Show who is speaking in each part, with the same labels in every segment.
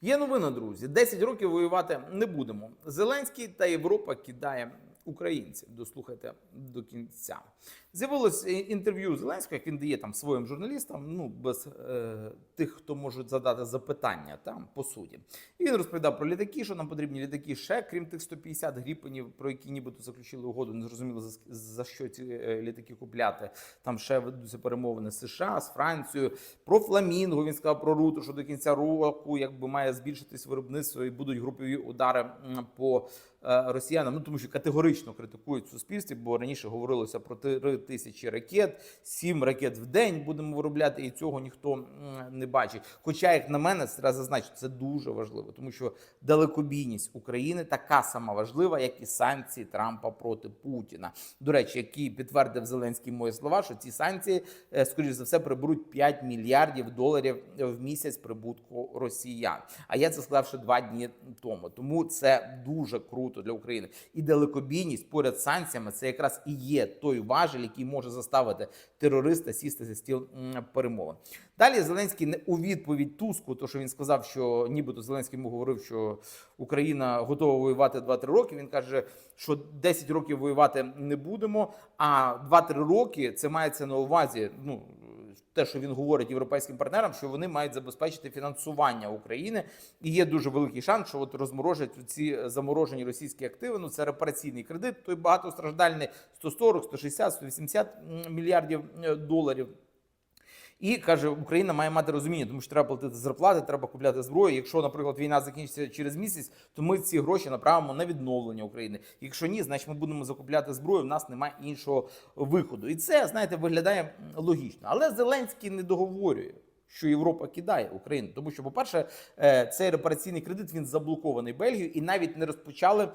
Speaker 1: Є новина, друзі. 10 років воювати не будемо. Зеленський та Європа кидає українців. Дослухайте до кінця. З'явилось інтерв'ю Зеленського, як він дає там своїм журналістам, ну без е, тих, хто можуть задати запитання там по суді. І він розповідав про літаки, що нам потрібні літаки ще, крім тих 150 гріпенів, про які нібито заключили угоду. Не зрозуміло за, за що ці е, літаки купляти. Там ще ведуться перемовини з США, з Францією. Про фламінго він сказав про руту, що до кінця року якби має збільшитись виробництво і будуть групові удари по е, росіянам. Ну тому що категорично критикують в суспільстві, бо раніше говорилося про 3 тисячі ракет, 7 ракет в день будемо виробляти, і цього ніхто не бачить. Хоча, як на мене, треба зазначити, це дуже важливо, тому що далекобійність України така сама важлива, як і санкції Трампа проти Путіна. До речі, який підтвердив Зеленський мої слова, що ці санкції, е, скоріш за все, приберуть 5 мільярдів доларів в місяць прибутку росіян. А я це сказав ще два дні тому. Тому це дуже круто для України. І далекобійність поряд з санкціями це якраз і є той важель, який може заставити терориста сісти за стіл перемовин. Далі Зеленський не у відповідь Туску, то що він сказав, що нібито Зеленський йому говорив, що Україна готова воювати 2-3 роки. Він каже, що 10 років воювати не будемо. А 2-3 роки це мається на увазі. Ну те, що він говорить європейським партнерам, що вони мають забезпечити фінансування України, і є дуже великий шанс, що от розморожать ці заморожені російські активи. Ну це репараційний кредит. Той багатостраждальний 140, 160, 180 мільярдів е, доларів. І каже, Україна має мати розуміння, тому що треба платити зарплати, треба купляти зброю. Якщо, наприклад, війна закінчиться через місяць, то ми ці гроші направимо на відновлення України. Якщо ні, значить ми будемо закупляти зброю. В нас немає іншого виходу. І це знаєте виглядає логічно. Але Зеленський не договорює. Що Європа кидає Україну, тому що, по-перше, е, цей репараційний кредит він заблокований Бельгією, і навіть не розпочали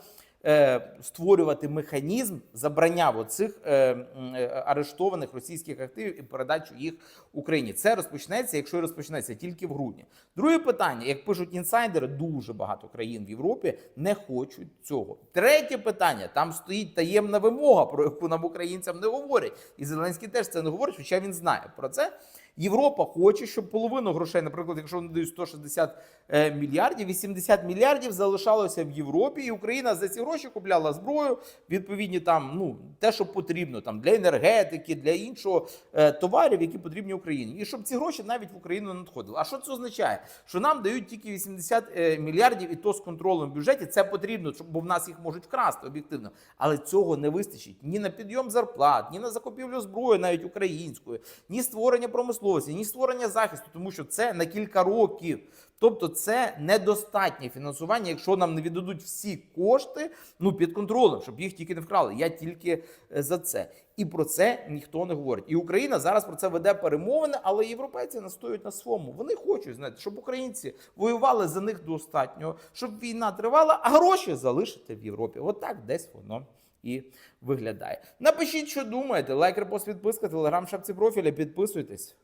Speaker 1: створювати механізм забрання оцих е, е, арештованих російських активів і передачу їх Україні. Це розпочнеться, якщо розпочнеться тільки в грудні. Друге питання: як пишуть інсайдери, дуже багато країн в Європі не хочуть цього. Третє питання: там стоїть таємна вимога, про яку нам українцям не говорять. І Зеленський теж це не говорить, хоча він знає про це. Європа хоче, щоб половину грошей, наприклад, якщо вони дають 160 е, мільярдів, 80 мільярдів залишалося в Європі, і Україна за ці гроші купляла зброю, відповідні там, ну те, що потрібно там для енергетики, для іншого е, товарів, які потрібні Україні, і щоб ці гроші навіть в Україну надходили. А що це означає? Що нам дають тільки 80 е, мільярдів, і то з контролем в бюджеті. Це потрібно, бо в нас їх можуть вкрасти об'єктивно. Але цього не вистачить ні на підйом зарплат, ні на закупівлю зброї, навіть української, ні створення промисловості, ні створення захисту, тому що це на кілька років. Тобто це недостатнє фінансування, якщо нам не віддадуть всі кошти ну під контролем, щоб їх тільки не вкрали. Я тільки е, за це. І про це ніхто не говорить. І Україна зараз про це веде перемовини, але європейці настоюють на своєму. Вони хочуть знаєте, щоб українці воювали за них достатньо, щоб війна тривала, а гроші залишити в Європі. Отак десь воно. І виглядає. Напишіть, що думаєте. Лайк, репост, підписка, телеграм, шапці профіля. Підписуйтесь.